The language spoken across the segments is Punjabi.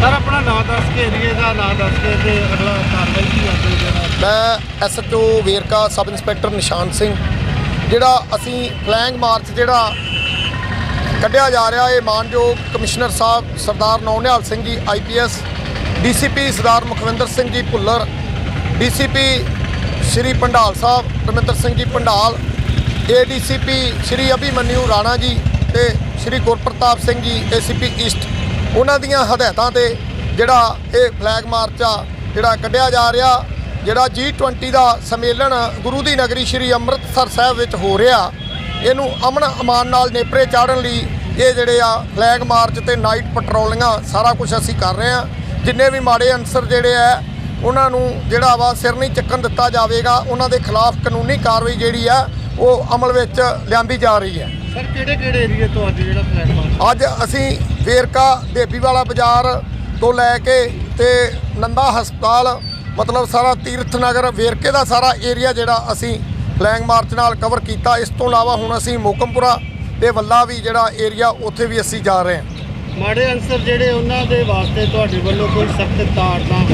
ਸਰ, ਆਪਣਾ ਨਾਂ ਦੱਸ ਕੇ ਏਰੀਏ ਦਾ ਨਾਂ ਦੱਸ ਕੇ ਤੇ ਅਗਲਾ ਕਾਰਵਾਈ ਕੀ ਕਰਦੇ ਜਿਹੜਾ? ਮੈਂ SHO Verka sub inspector Nishan Singh, ਜਿਹੜਾ ਅਸੀਂ ਫਲੈਂਗ ਮਾਰਚ ਜਿਹੜਾ ਕੱਢਿਆ ਜਾ ਰਿਹਾ, ਇਹ ਮਾਨਯੋਗ ਕਮਿਸ਼ਨਰ ਸਾਹਿਬ Sardar Naunihal Singh ji IPS DCP Sardar Mukhwinder Singh ji Bhullar DCP Shri Pandal Sahib Parminder Singh ji Pandal ADCP Shri Abhimanyu Rana ji ਤੇ ਸ਼੍ਰੀ ਗੁਰਪ੍ਰਤਾਪ ਸਿੰਘ ਜੀ ਏਸੀਪੀ ਈਸਟ ਉਹਨਾਂ ਦੀਆਂ ਹਦਾਇਤਾਂ ਤੇ ਜਿਹੜਾ ਇਹ ਫਲੈਗ ਮਾਰਚ ਆ, ਜਿਹੜਾ ਕੱਢਿਆ ਜਾ ਰਿਹਾ, ਜਿਹੜਾ G20 ਦਾ ਸੰਮੇਲਨ ਗੁਰੂ ਦੀ ਨਗਰੀ ਸ਼੍ਰੀ ਅੰਮ੍ਰਿਤਸਰ ਸਾਹਿਬ ਵਿੱਚ ਹੋ ਰਿਹਾ, ਇਹਨੂੰ ਅਮਨ ਅਮਾਨ ਨਾਲ ਨੇਪਰੇ ਚਾੜਨ ਲਈ ਇਹ ਜਿਹੜੇ ਆ ਫਲੈਗ ਮਾਰਚ ਤੇ ਨਾਈਟ ਪੈਟਰੋਲਿੰਗਾਂ ਸਾਰਾ ਕੁਝ ਅਸੀਂ ਕਰ ਰਹੇ ਆ ਜਿੰਨੇ ਵੀ ਮਾੜੇ ਅਨਸਰ ਜਿਹੜੇ ਆ, ਉਹਨਾਂ ਨੂੰ ਜਿਹੜਾ ਵਾ ਸਿਰ ਨਹੀਂ ਚੱਕਣ ਦਿੱਤਾ ਜਾਵੇਗਾ, ਉਹਨਾਂ ਦੇ ਖਿਲਾਫ ਕਾਨੂੰਨੀ ਕਾਰਵਾਈ ਜਿਹੜੀ ਆ, ਉਹ ਅਮਲ ਵਿੱਚ ਲਿਆਂਦੀ ਜਾ ਰਹੀ ਹੈ। ਸਰ ਕਿਹੜੇ ਕਿਹੜੇ ਏਰੀਏ ਤੋਂ ਅੱਜ ਜਿਹੜਾ ਪਲੇਟਫਾਰਮ ਅੱਜ ਅਸੀਂ ਵੇਰਕਾ ਦੇਬੀਵਾਲਾ ਬਾਜ਼ਾਰ ਤੋਂ ਲੈ ਕੇ ਤੇ ਨੰਦਾ ਹਸਪਤਾਲ ਮਤਲਬ ਸਾਰਾ ਤੀਰਥ ਨਗਰ ਵੇਰਕੇ ਦਾ ਸਾਰਾ ਏਰੀਆ ਜਿਹੜਾ ਅਸੀਂ ਫਲੈਂਗ ਮਾਰਚ ਨਾਲ ਕਵਰ ਕੀਤਾ। ਇਸ ਤੋਂ ਇਲਾਵਾ ਹੁਣ ਅਸੀਂ ਮੋਕਮਪੁਰਾ ਤੇ ਵੱਲਾ ਵੀ ਜਿਹੜਾ ਏਰੀਆ ਉੱਥੇ ਵੀ ਅਸੀਂ ਜਾ ਰਹੇ ਹਾਂ। ਮਾੜੇ ਅਨਸਰ ਜਿਹੜੇ ਉਹਨਾਂ ਦੇ ਵਾਸਤੇ ਤੁਹਾਡੇ ਵੱਲੋਂ ਕੋਈ ਸਖਤ ਤਾੜਨਾ?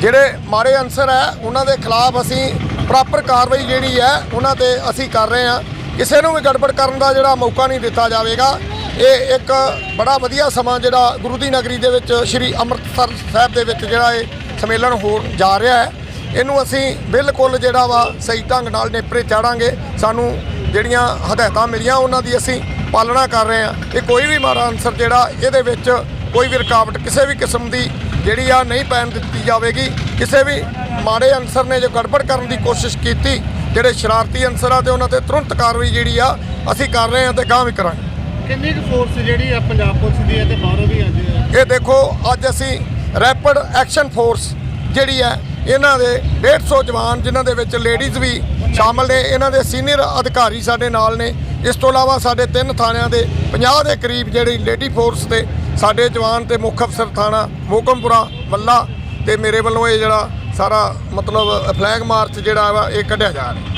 ਜਿਹੜੇ ਮਾੜੇ ਅਨਸਰ ਹੈ ਉਹਨਾਂ ਦੇ ਖਿਲਾਫ ਅਸੀਂ ਪ੍ਰੋਪਰ ਕਾਰਵਾਈ ਜਿਹੜੀ ਹੈ ਉਹਨਾਂ ਤੇ ਅਸੀਂ ਕਰ ਰਹੇ ਹਾਂ। ਕਿਸੇ ਨੂੰ ਵੀ ਗੜਬੜ ਕਰਨ ਦਾ ਜਿਹੜਾ ਮੌਕਾ ਨਹੀਂ ਦਿੱਤਾ ਜਾਵੇਗਾ। ਇਹ ਇੱਕ ਬੜਾ ਵਧੀਆ ਸਮਾਂ ਜਿਹੜਾ ਗੁਰੂ ਦੀ ਨਗਰੀ ਦੇ ਵਿੱਚ ਸ੍ਰੀ ਅੰਮ੍ਰਿਤਸਰ ਸਾਹਿਬ ਦੇ ਵਿੱਚ ਜਿਹੜਾ ਇਹ ਸੰਮੇਲਨ ਹੋ ਜਾ ਰਿਹਾ ਹੈ। ਇਹਨੂੰ ਅਸੀਂ ਬਿਲਕੁਲ ਜਿਹੜਾ ਵਾ ਸਹੀ ਢੰਗ ਨਾਲ ਨੇਪਰੇ ਚਾੜਾਂਗੇ। ਸਾਨੂੰ ਜਿਹੜੀਆਂ ਹਦਾਇਤਾਂ ਮਿਲੀਆਂ, ਉਹਨਾਂ ਦੀ ਅਸੀਂ ਪਾਲਣਾ ਕਰ ਰਹੇ ਹਾਂ। ਕਿ ਕੋਈ ਵੀ ਮਾੜਾ ਅਨਸਰ ਜਿਹੜਾ ਇਹਦੇ ਵਿੱਚ ਕੋਈ ਵੀ ਰੁਕਾਵਟ ਕਿਸੇ ਵੀ ਕਿਸਮ ਦੀ ਜਿਹੜੀ ਆ ਨਹੀਂ ਪੈਣ ਦਿੱਤੀ ਜਾਵੇਗੀ। ਕਿਸੇ ਵੀ ਮਾੜੇ ਅਨਸਰ ਨੇ ਜੋ ਗੜਬੜ ਕਰਨ ਦੀ ਕੋਸ਼ਿਸ਼ ਕੀਤੀ ਜਿਹੜੇ ਸ਼ਰਾਰਤੀ ਅਨਸਰ ਆ ਤੇ ਉਹਨਾਂ ਤੇ ਤੁਰੰਤ ਕਾਰਵਾਈ ਜਿਹੜੀ ਆ ਅਸੀਂ ਕਰ ਰਹੇ ਹਾਂ ਤੇ ਗਾਂ ਵੀ ਕਰਾਂਗੇ। ਕਿੰਨੀ ਕੁ ਫੋਰਸ ਜਿਹੜੀ ਆ ਪੰਜਾਬ ਪੁਲਿਸ ਦੀ ਹੈ ਤੇ ਬਾਹਰੋਂ ਵੀ ਹੈ ਇਹ ਦੇਖੋ ਅੱਜ ਅਸੀਂ ਰੈਪਿਡ ਐਕਸ਼ਨ ਫੋਰਸ ਜਿਹੜੀ ਹੈ ਇਹਨਾਂ ਦੇ 150 ਜਵਾਨ ਜਿਨ੍ਹਾਂ ਦੇ ਵਿੱਚ ਲੇਡੀਜ਼ ਵੀ ਸ਼ਾਮਲ ਨੇ ਇਹਨਾਂ ਦੇ ਸੀਨੀਅਰ ਅਧਿਕਾਰੀ ਸਾਡੇ ਨਾਲ ਨੇ। ਇਸ ਤੋਂ ਇਲਾਵਾ ਸਾਡੇ ਤਿੰਨ ਥਾਣਿਆਂ ਦੇ 50 ਦੇ ਕਰੀਬ ਜਿਹੜੀ ਲੇਡੀ ਫੋਰਸ ਤੇ ਸਾਡੇ ਜਵਾਨ ਤੇ ਮੁੱਖ ਅਫਸਰ ਥਾਣਾ ਮੋਕਮਪੁਰਾ ਵੱਲਾ ਤੇ ਮੇਰੇ ਵੱਲੋਂ ਇਹ ਜਿਹੜਾ ਸਾਰਾ ਮਤਲਬ ਫਲੈਗ ਮਾਰਚ ਜਿਹੜਾ ਵਾ ਇਹ ਕੱਢਿਆ ਜਾ ਰਿਹਾ।